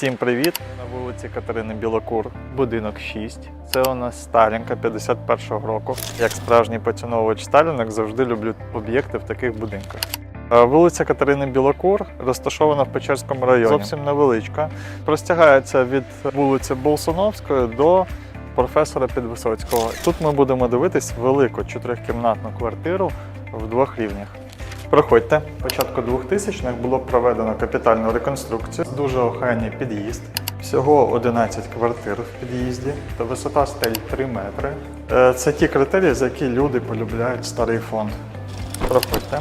Всім привіт! На вулиці Катерини Білокур, будинок 6. Це у нас Сталінка 51-го року. Як справжній поціновувач Сталінок завжди люблю об'єкти в таких будинках. Е, Вулиця Катерини Білокур розташована в Печерському районі. Зовсім невеличка. Простягається від вулиці Болсуновської до професора Підвисоцького. Тут ми будемо дивитись велику чотирикімнатну квартиру в двох рівнях. Проходьте. Початку 2000-х було проведено капітальну реконструкцію. Дуже охайний під'їзд. Всього 11 квартир в під'їзді та висота стель 3 метри. Е, Це ті критерії, за які люди полюбляють старий фонд. Проходьте.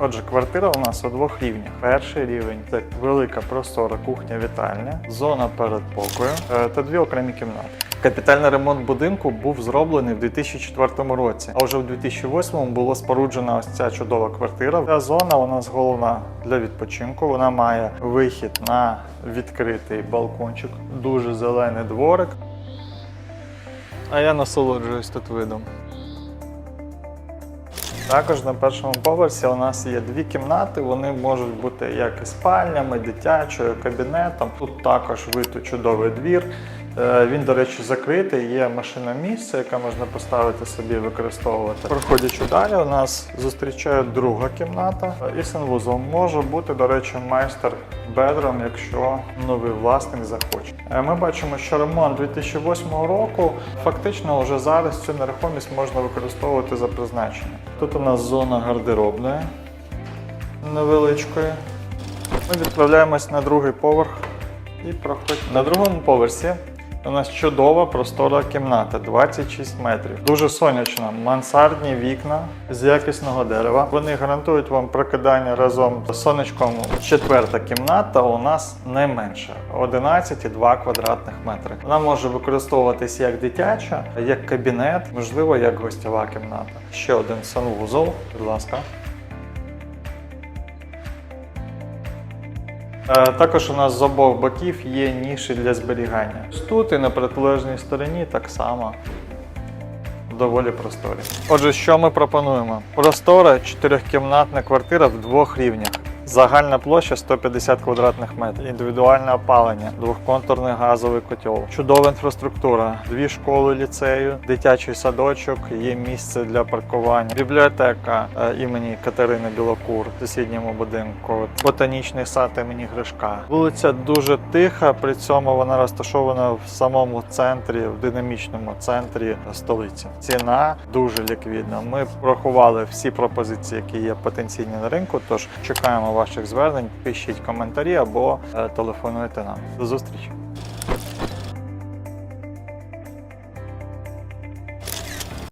Отже, квартира у нас у двох рівнях. Перший рівень це велика простора кухня-вітальня, зона передпокою е, та дві окремі кімнати. Капітальний ремонт будинку був зроблений в 2004 році, а вже в 2008 було споруджена ось ця чудова квартира. Ця зона у нас головна для відпочинку. Вона має вихід на відкритий балкончик, дуже зелений дворик. А я насолоджуюсь тут видом. Також на першому поверсі у нас є дві кімнати. Вони можуть бути як і спальнями, дитячою, кабінетом. Тут також вид чудовий двір. Е, Він, до речі, закритий, є машина місце, яке можна поставити собі використовувати. Проходячи далі, у нас зустрічає друга кімната і санвузол. Може бути, до речі, майстер бедром, якщо новий власник захоче. Е, Ми бачимо, що ремонт 2008 року фактично вже зараз цю нерухомість можна використовувати за призначенням. Тут у нас зона гардеробної невеличкої. Ми відправляємось на другий поверх і проходимо. На другому поверсі у нас чудова простора кімната 26 метрів. Дуже сонячна, мансардні вікна з якісного дерева. Вони гарантують вам прокидання разом з сонечком. Четверта кімната у нас найменша 11,2 квадратних метри. Вона може використовуватись як дитяча, як кабінет, можливо, як гостьова кімната. Ще один санвузол, будь ласка. Також у нас з обох боків є ніші для зберігання. Тут і на протилежній стороні так само доволі просторі. Отже, що ми пропонуємо? Простора чотирьохкімнатна квартира в двох рівнях. Загальна площа 150 квадратних метрів, індивідуальне опалення, двохконтурний газовий котел, чудова інфраструктура, дві школи ліцею, дитячий садочок, є місце для паркування, бібліотека е, імені Катерини Білокур в сусідньому будинку, ботанічний сад імені Гришка. Вулиця дуже тиха, при цьому вона розташована в самому центрі, в динамічному центрі столиці. Ціна дуже ліквідна. Ми порахували всі пропозиції, які є потенційні на ринку. Тож чекаємо ваших звернень, пишіть коментарі або е, телефонуйте нам. До зустрічі!